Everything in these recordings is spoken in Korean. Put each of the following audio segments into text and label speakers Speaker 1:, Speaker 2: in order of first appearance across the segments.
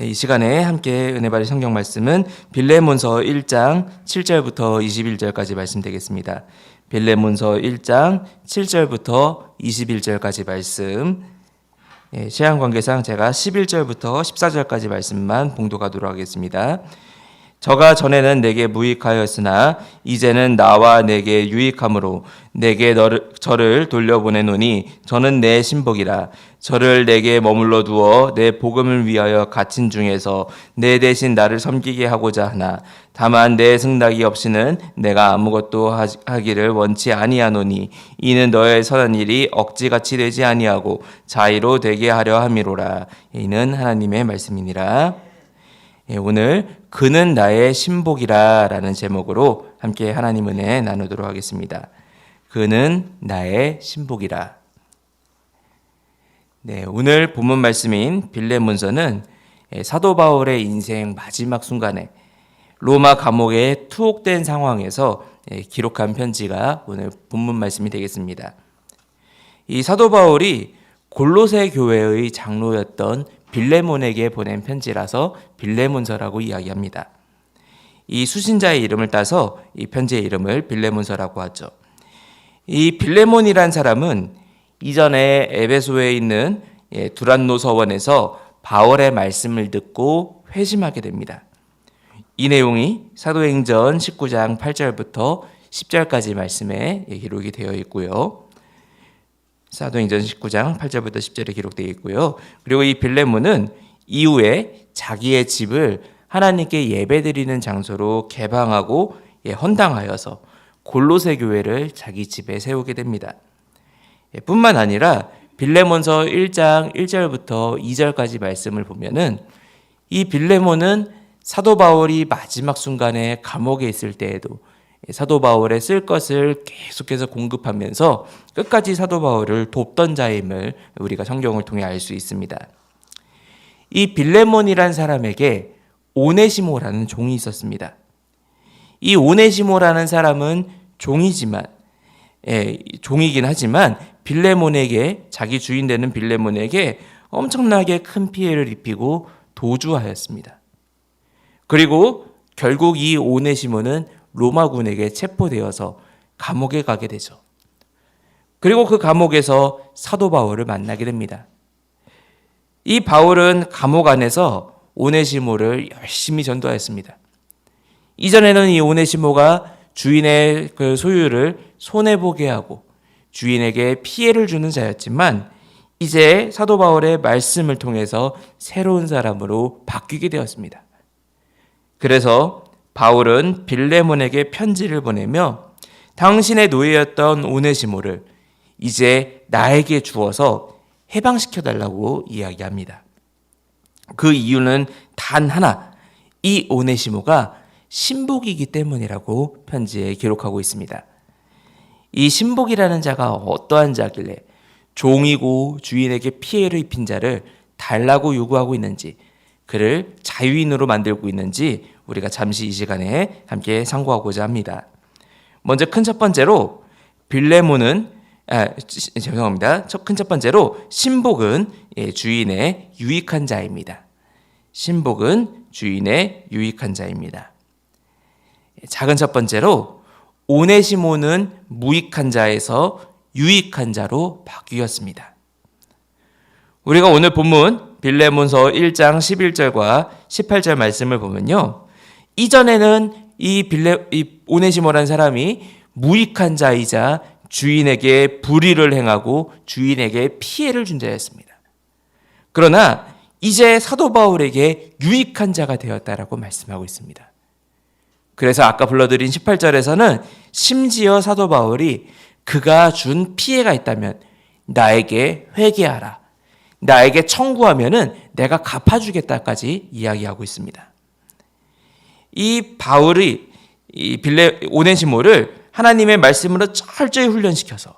Speaker 1: 네, 이 시간에 함께 은혜 받을 성경 말씀은 빌레몬서 1장 7절부터 21절까지 말씀되겠습니다. 빌레몬서 1장 7절부터 21절까지 말씀. 예, 시간 관계상 제가 11절부터 14절까지 말씀만 봉독하도록 하겠습니다. 저가 전에는 내게 무익하였으나 이제는 나와 내게 유익함으로 내게 너를, 저를 돌려보내노니 저는 내 신복이라. 저를 내게 머물러 두어 내 복음을 위하여 갇힌 중에서 내 대신 나를 섬기게 하고자 하나. 다만 내 승낙이 없이는 내가 아무것도 하- 하기를 원치 아니하노니 이는 너의 선한 일이 억지같이 되지 아니하고 자의로 되게 하려 함이로라. 이는 하나님의 말씀이니라. 예, 오늘 그는 나의 신복이라 라는 제목으로 함께 하나님 은혜 나누도록 하겠습니다. 그는 나의 신복이라. 네, 오늘 본문 말씀인 빌레문서는 예, 사도 바울의 인생 마지막 순간에 로마 감옥에 투옥된 상황에서 예, 기록한 편지가 오늘 본문 말씀이 되겠습니다. 이 사도 바울이 골로새 교회의 장로였던 빌레몬에게 보낸 편지라서 빌레몬서라고 이야기합니다. 이 수신자의 이름을 따서 이 편지의 이름을 빌레몬서라고 하죠. 이 빌레몬이란 사람은 이전에 에베소에 있는 예, 두란노 서원에서 바울의 말씀을 듣고 회심하게 됩니다. 이 내용이 사도행전 19장 8절부터 10절까지 말씀에 예, 기록이 되어 있고요. 사도행전 19장 8절부터 10절에 기록되어 있고요. 그리고 이 빌레몬은 이후에 자기의 집을 하나님께 예배드리는 장소로 개방하고 예, 헌당하여서 골로새 교회를 자기 집에 세우게 됩니다. 예, 뿐만 아니라 빌레몬서 1장 1절부터 2절까지 말씀을 보면은 이 빌레몬은 사도 바울이 마지막 순간에 감옥에 있을 때에도 사도 바울의 쓸 것을 계속해서 공급하면서 끝까지 사도 바울을 돕던 자임을 우리가 성경을 통해 알 수 있습니다. 이 빌레몬이란 사람에게 오네시모라는 종이 있었습니다. 이 오네시모라는 사람은 종이지만 예, 종이긴 하지만 빌레몬에게 자기 주인 되는 빌레몬에게 엄청나게 큰 피해를 입히고 도주하였습니다. 그리고 결국 이 오네시모는 로마군에게 체포되어서 감옥에 가게 되죠. 그리고 그 감옥에서 사도 바울을 만나게 됩니다. 이 바울은 감옥 안에서 오네시모를 열심히 전도하였습니다. 이전에는 이 오네시모가 주인의 그 소유를 손해 보게 하고 주인에게 피해를 주는 자였지만 이제 사도 바울의 말씀을 통해서 새로운 사람으로 바뀌게 되었습니다. 그래서 바울은 빌레몬에게 편지를 보내며 당신의 노예였던 오네시모를 이제 나에게 주어서 해방시켜 달라고 이야기합니다. 그 이유는 단 하나, 이 오네시모가 신복이기 때문이라고 편지에 기록하고 있습니다. 이 신복이라는 자가 어떠한 자길래 종이고 주인에게 피해를 입힌 자를 달라고 요구하고 있는지, 그를 자유인으로 만들고 있는지 우리가 잠시 이 시간에 함께 상고하고자 합니다. 먼저 큰 첫 번째로 빌레몬은 아, 죄송합니다. 큰 첫 번째로 신복은 예, 주인의 유익한 자입니다. 신복은 주인의 유익한 자입니다. 작은 첫 번째로 오네시모는 무익한 자에서 유익한 자로 바뀌었습니다. 우리가 오늘 본문 빌레몬서 1장 11절과 18절 말씀을 보면요. 이전에는 이 빌레 이 오네시모라는 사람이 무익한 자이자 주인에게 불의를 행하고 주인에게 피해를 준 자였습니다. 그러나 이제 사도 바울에게 유익한 자가 되었다라고 말씀하고 있습니다. 그래서 아까 불러드린 18절에서는 심지어 사도 바울이 그가 준 피해가 있다면 나에게 회개하라. 나에게 청구하면은 내가 갚아주겠다까지 이야기하고 있습니다. 이 바울이 이 빌레 오네시모를 하나님의 말씀으로 철저히 훈련시켜서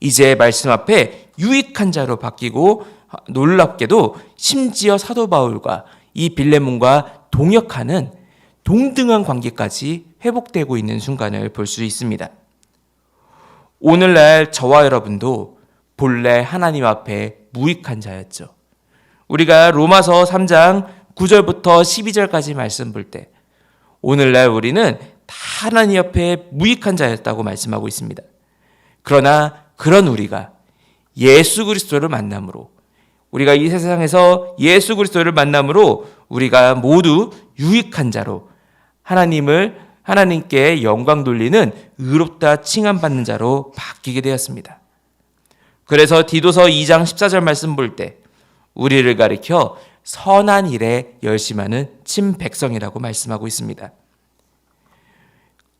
Speaker 1: 이제 말씀 앞에 유익한 자로 바뀌고 놀랍게도 심지어 사도 바울과 이 빌레몬과 동역하는 동등한 관계까지 회복되고 있는 순간을 볼 수 있습니다. 오늘날 저와 여러분도 본래 하나님 앞에 무익한 자였죠. 우리가 로마서 3장 9절부터 12절까지 말씀 볼 때 오늘날 우리는 다 하나님 옆에 무익한 자였다고 말씀하고 있습니다. 그러나 그런 우리가 예수 그리스도를 만남으로 우리가 이 세상에서 예수 그리스도를 만남으로 우리가 모두 유익한 자로 하나님을 하나님께 영광 돌리는 의롭다 칭함 받는 자로 바뀌게 되었습니다. 그래서 디도서 2장 14절 말씀 볼 때 우리를 가리켜 선한 일에 열심하는 친 백성이라고 말씀하고 있습니다.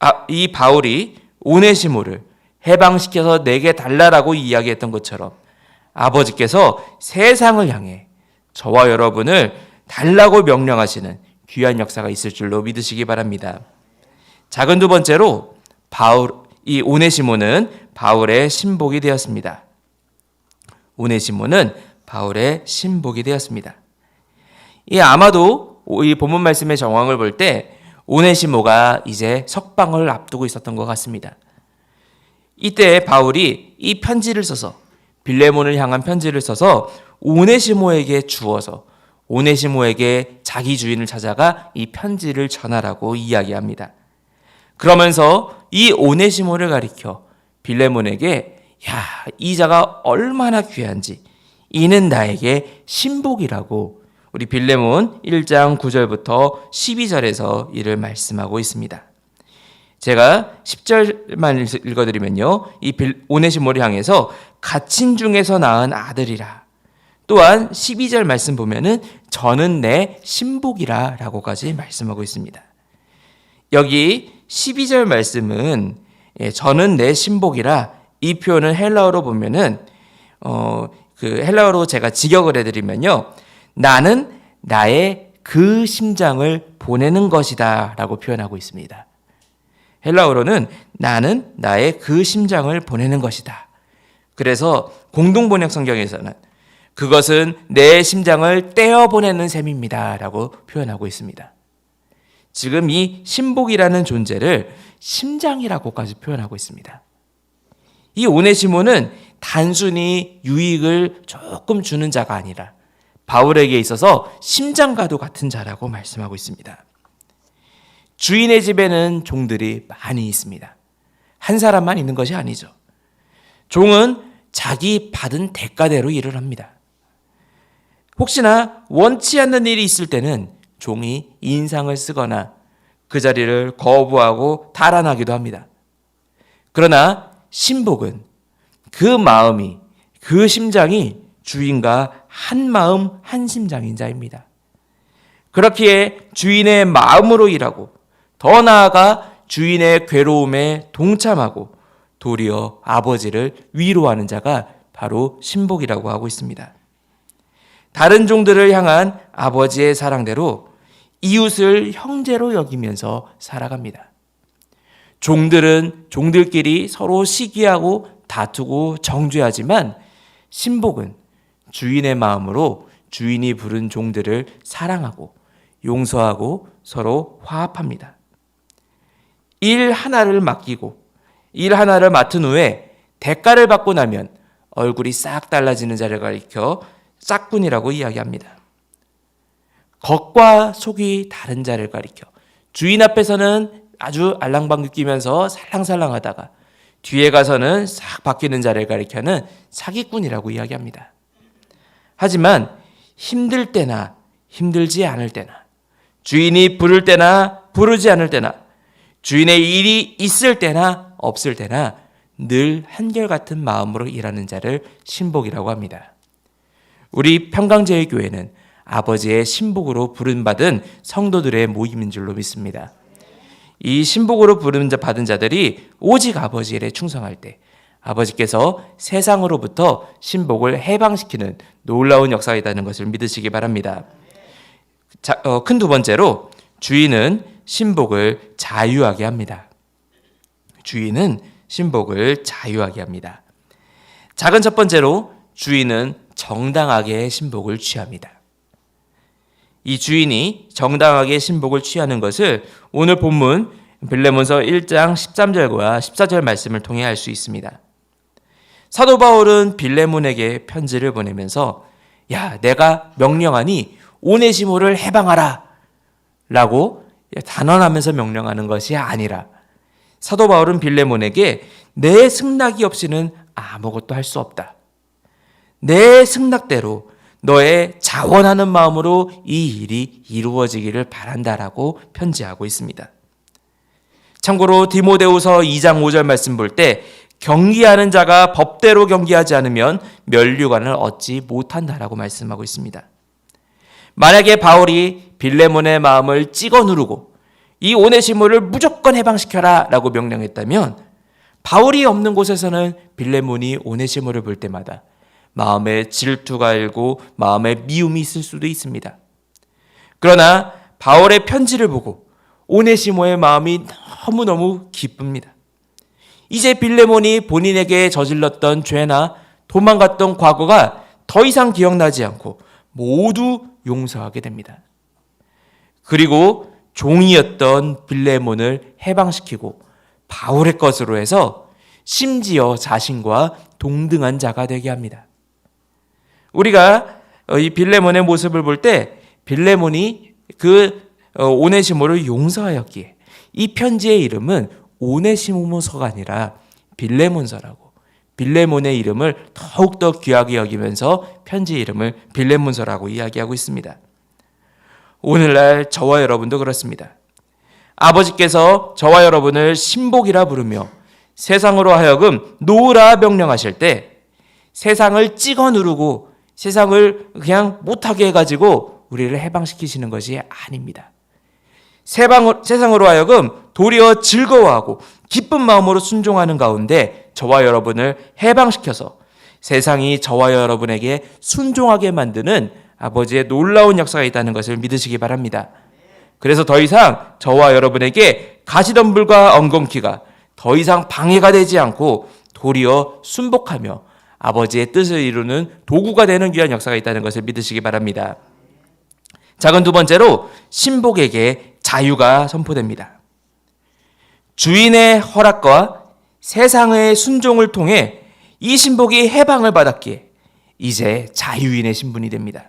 Speaker 1: 아, 이 바울이 오네시모를 해방시켜서 내게 달라라고 이야기했던 것처럼 아버지께서 세상을 향해 저와 여러분을 달라고 명령하시는 귀한 역사가 있을 줄로 믿으시기 바랍니다. 작은 두 번째로 바울 이 오네시모는 바울의 신복이 되었습니다. 오네시모는 바울의 신복이 되었습니다. 이 아마도 이 본문 말씀의 정황을 볼 때 오네시모가 이제 석방을 앞두고 있었던 것 같습니다. 이때 바울이 이 편지를 써서 빌레몬을 향한 편지를 써서 오네시모에게 주어서 오네시모에게 자기 주인을 찾아가 이 편지를 전하라고 이야기합니다. 그러면서 이 오네시모를 가리켜 빌레몬에게 야, 이 자가 얼마나 귀한지 이는 나에게 신복이라고 우리 빌레몬 1장 9절부터 12절에서 이를 말씀하고 있습니다. 제가 10절만 읽어드리면요. 이 오네시모를 향해서 갇힌 중에서 낳은 아들이라. 또한 12절 말씀 보면은 저는 내 신복이라 라고까지 말씀하고 있습니다. 여기 12절 말씀은 예, 저는 내 신복이라 이 표현을 헬라어로 보면은 어, 그 헬라어로 제가 직역을 해드리면요. 나는 나의 그 심장을 보내는 것이다 라고 표현하고 있습니다. 헬라어로는 나는 나의 그 심장을 보내는 것이다. 그래서 공동 번역 성경에서는 그것은 내 심장을 떼어 보내는 셈입니다. 라고 표현하고 있습니다. 지금 이 신복이라는 존재를 심장이라고까지 표현하고 있습니다. 이 오네시모는 단순히 유익을 조금 주는 자가 아니라 바울에게 있어서 심장과도 같은 자라고 말씀하고 있습니다. 주인의 집에는 종들이 많이 있습니다. 한 사람만 있는 것이 아니죠. 종은 자기 받은 대가대로 일을 합니다. 혹시나 원치 않는 일이 있을 때는 종이 인상을 쓰거나 그 자리를 거부하고 달아나기도 합니다. 그러나 신복은 그 마음이 그 심장이 주인과 한 마음 한 심장인 자입니다. 그렇기에 주인의 마음으로 일하고 더 나아가 주인의 괴로움에 동참하고 도리어 아버지를 위로하는 자가 바로 신복이라고 하고 있습니다. 다른 종들을 향한 아버지의 사랑대로 이웃을 형제로 여기면서 살아갑니다. 종들은 종들끼리 서로 시기하고 다투고 정죄하지만 신복은 주인의 마음으로 주인이 부른 종들을 사랑하고 용서하고 서로 화합합니다. 일 하나를 맡기고 일 하나를 맡은 후에 대가를 받고 나면 얼굴이 싹 달라지는 자를 가리켜 짝꾼이라고 이야기합니다. 겉과 속이 다른 자를 가리켜 주인 앞에서는 아주 알랑방귀 끼면서 살랑살랑하다가 뒤에 가서는 싹 바뀌는 자를 가리켜는 사기꾼이라고 이야기합니다. 하지만 힘들 때나 힘들지 않을 때나 주인이 부를 때나 부르지 않을 때나 주인의 일이 있을 때나 없을 때나 늘 한결같은 마음으로 일하는 자를 신복이라고 합니다. 우리 평강제의 교회는 아버지의 신복으로 부름받은 성도들의 모임인 줄로 믿습니다. 이 신복으로 부름 받은 자들이 오직 아버지 일에 충성할 때 아버지께서 세상으로부터 신복을 해방시키는 놀라운 역사가 있다는 것을 믿으시기 바랍니다. 어, 큰두 번째로 주인은 신복을 자유하게 합니다. 주인은 신복을 자유하게 합니다. 작은 첫 번째로 주인은 정당하게 신복을 취합니다. 이 주인이 정당하게 신복을 취하는 것을 오늘 본문 빌레몬서 1장 13절과 14절 말씀을 통해 알 수 있습니다. 사도 바울은 빌레몬에게 편지를 보내면서 야, 내가 명령하니 오네시모를 해방하라 라고 단언하면서 명령하는 것이 아니라 사도 바울은 빌레몬에게 내 승낙이 없이는 아무것도 할 수 없다. 내 승낙대로 너의 자원하는 마음으로 이 일이 이루어지기를 바란다라고 편지하고 있습니다. 참고로 디모데후서 2장 5절 말씀 볼 때 경기하는 자가 법대로 경기하지 않으면 면류관을 얻지 못한다라고 말씀하고 있습니다. 만약에 바울이 빌레몬의 마음을 찍어 누르고 이 오네시모를 무조건 해방시켜라 라고 명령했다면 바울이 없는 곳에서는 빌레몬이 오네시모를 볼 때마다 마음에 질투가 일고 마음에 미움이 있을 수도 있습니다. 그러나 바울의 편지를 보고 오네시모의 마음이 너무너무 기쁩니다. 이제 빌레몬이 본인에게 저질렀던 죄나 도망갔던 과거가 더 이상 기억나지 않고 모두 용서하게 됩니다. 그리고 종이었던 빌레몬을 해방시키고 바울의 것으로 해서 심지어 자신과 동등한 자가 되게 합니다. 우리가 어, 이 빌레몬의 모습을 볼 때 빌레몬이 그 어, 오네시모를 용서하였기에 이 편지의 이름은 오네시모서가 아니라 빌레몬서라고 빌레몬의 이름을 더욱더 귀하게 여기면서 편지 이름을 빌레몬서라고 이야기하고 있습니다. 오늘날 저와 여러분도 그렇습니다. 아버지께서 저와 여러분을 신복이라 부르며 세상으로 하여금 노라 명령하실 때 세상을 찍어 누르고 세상을 그냥 못하게 해가지고 우리를 해방시키시는 것이 아닙니다. 세상으로 하여금 도리어 즐거워하고 기쁜 마음으로 순종하는 가운데 저와 여러분을 해방시켜서 세상이 저와 여러분에게 순종하게 만드는 아버지의 놀라운 역사가 있다는 것을 믿으시기 바랍니다. 그래서 더 이상 저와 여러분에게 가시덤불과 엉겅퀴가 더 이상 방해가 되지 않고 도리어 순복하며 아버지의 뜻을 이루는 도구가 되는 귀한 역사가 있다는 것을 믿으시기 바랍니다. 작은 두 번째로 신복에게 자유가 선포됩니다. 주인의 허락과 세상의 순종을 통해 이 신복이 해방을 받았기에 이제 자유인의 신분이 됩니다.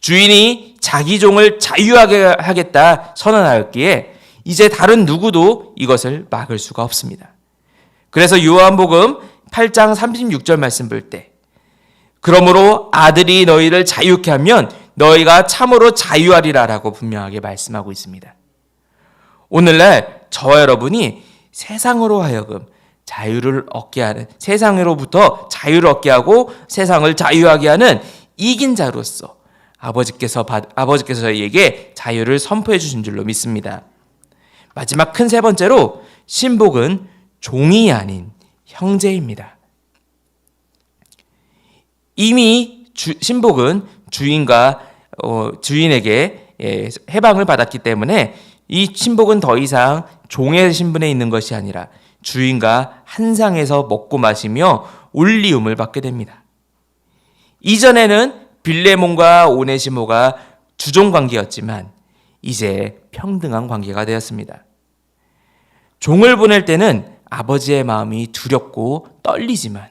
Speaker 1: 주인이 자기 종을 자유하게 하겠다 선언하였기에 이제 다른 누구도 이것을 막을 수가 없습니다. 그래서 요한복음 8장 36절 말씀 볼 때, 그러므로 아들이 너희를 자유케 하면 너희가 참으로 자유하리라라고 분명하게 말씀하고 있습니다. 오늘날 저와 여러분이 세상으로 하여금 자유를 얻게 하는 세상으로부터 자유를 얻게 하고 세상을 자유하게 하는 이긴 자로서 아버지께서 받, 아버지께서 저희에게 자유를 선포해 주신 줄로 믿습니다. 마지막 큰 세 번째로 신복은 종이 아닌 형제입니다. 이미 주, 신복은 주인과 어, 주인에게 예, 해방을 받았기 때문에 이 신복은 더 이상 종의 신분에 있는 것이 아니라 주인과 한 상에서 먹고 마시며 올리움을 받게 됩니다. 이전에는 빌레몬과 오네시모가 주종 관계였지만 이제 평등한 관계가 되었습니다. 종을 보낼 때는 아버지의 마음이 두렵고 떨리지만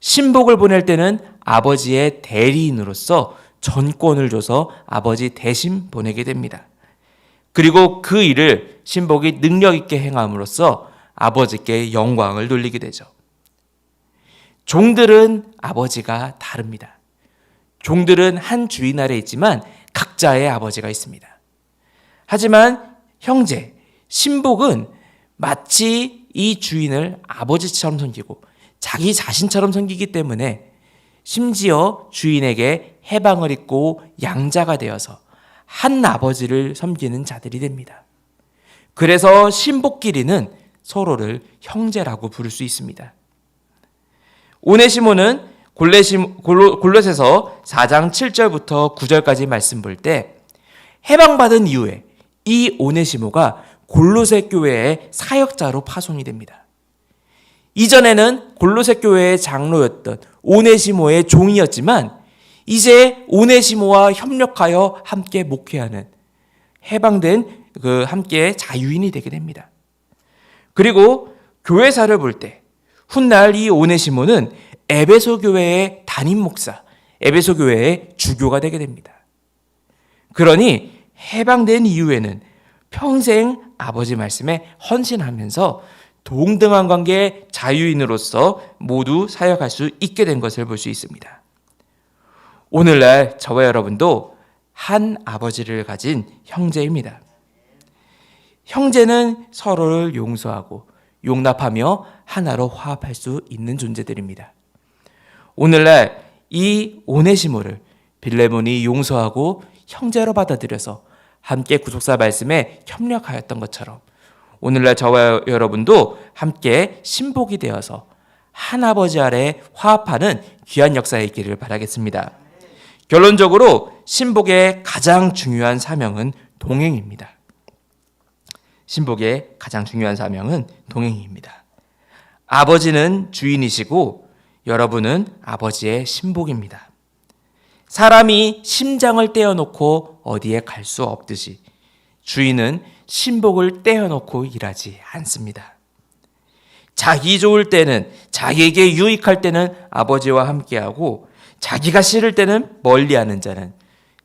Speaker 1: 신복을 보낼 때는 아버지의 대리인으로서 전권을 줘서 아버지 대신 보내게 됩니다. 그리고 그 일을 신복이 능력 있게 행함으로써 아버지께 영광을 돌리게 되죠. 종들은 아버지가 다릅니다. 종들은 한 주인 아래 있지만 각자의 아버지가 있습니다. 하지만 형제, 신복은 마치 이 주인을 아버지처럼 섬기고 자기 자신처럼 섬기기 때문에 심지어 주인에게 해방을 입고 양자가 되어서 한 아버지를 섬기는 자들이 됩니다. 그래서 신복끼리는 서로를 형제라고 부를 수 있습니다. 오네시모는 골롯에서 4장 7절부터 9절까지 말씀 볼 때 해방받은 이후에 이 오네시모가 골로새 교회의 사역자로 파송이 됩니다. 이전에는 골로새 교회의 장로였던 오네시모의 종이었지만 이제 오네시모와 협력하여 함께 목회하는 해방된 그 함께 자유인이 되게 됩니다. 그리고 교회사를 볼 때 훗날 이 오네시모는 에베소 교회의 담임 목사, 에베소 교회의 주교가 되게 됩니다. 그러니 해방된 이후에는 평생 아버지 말씀에 헌신하면서 동등한 관계의 자유인으로서 모두 사역할 수 있게 된 것을 볼 수 있습니다. 오늘날 저와 여러분도 한 아버지를 가진 형제입니다. 형제는 서로를 용서하고 용납하며 하나로 화합할 수 있는 존재들입니다. 오늘날 이 오네시모를 빌레몬이 용서하고 형제로 받아들여서 함께 구속사 말씀에 협력하였던 것처럼 오늘날 저와 여러분도 함께 신복이 되어서 한 아버지 아래 화합하는 귀한 역사에 있기를 바라겠습니다. 결론적으로 신복의 가장 중요한 사명은 동행입니다. 신복의 가장 중요한 사명은 동행입니다. 아버지는 주인이시고 여러분은 아버지의 신복입니다. 사람이 심장을 떼어놓고 어디에 갈 수 없듯이 주인은 신복을 떼어놓고 일하지 않습니다. 자기 좋을 때는 자기에게 유익할 때는 아버지와 함께하고 자기가 싫을 때는 멀리하는 자는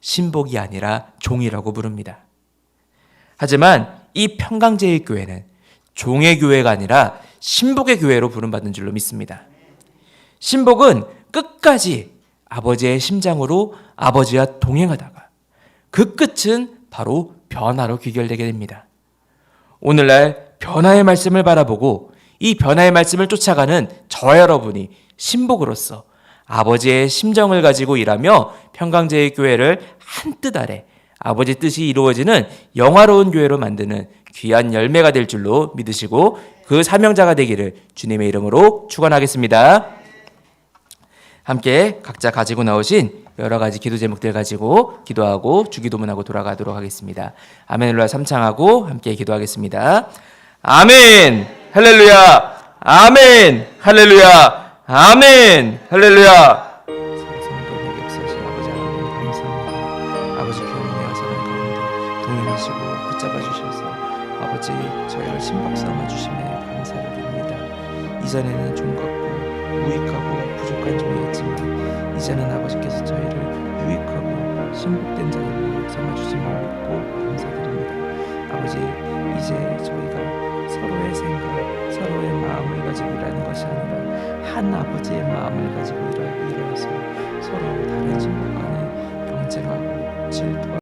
Speaker 1: 신복이 아니라 종이라고 부릅니다. 하지만 이 평강제의 교회는 종의 교회가 아니라 신복의 교회로 부름받는 줄로 믿습니다. 신복은 끝까지 아버지의 심장으로 아버지와 동행하다가 그 끝은 바로 변화로 귀결되게 됩니다. 오늘날 변화의 말씀을 바라보고 이 변화의 말씀을 쫓아가는 저 여러분이 신복으로서 아버지의 심정을 가지고 일하며 평강제의 교회를 한 뜻 아래 아버지 뜻이 이루어지는 영화로운 교회로 만드는 귀한 열매가 될 줄로 믿으시고 그 사명자가 되기를 주님의 이름으로 축원하겠습니다. 함께 각자 가지고 나오신 여러 가지 기도 제목들 가지고 기도하고 주기도문하고 돌아가도록 하겠습니다. 아멘을로야 삼창하고 함께 기도하겠습니다. 아멘 할렐루야 아멘 할렐루야 아멘 할렐루야. 이전에는 종 같고 무익하고 부족한 종이었지만 이제는 아버지께서 저희를 유익하고 신복된 자들로 삼아 주심을 믿고 감사드립니다. 아버지 이제 저희가 서로의 생각, 서로의 마음을 가지고 일하는 것이 아니라 한 아버지의 마음을 가지고 일하- 일하여서 서로 다른 간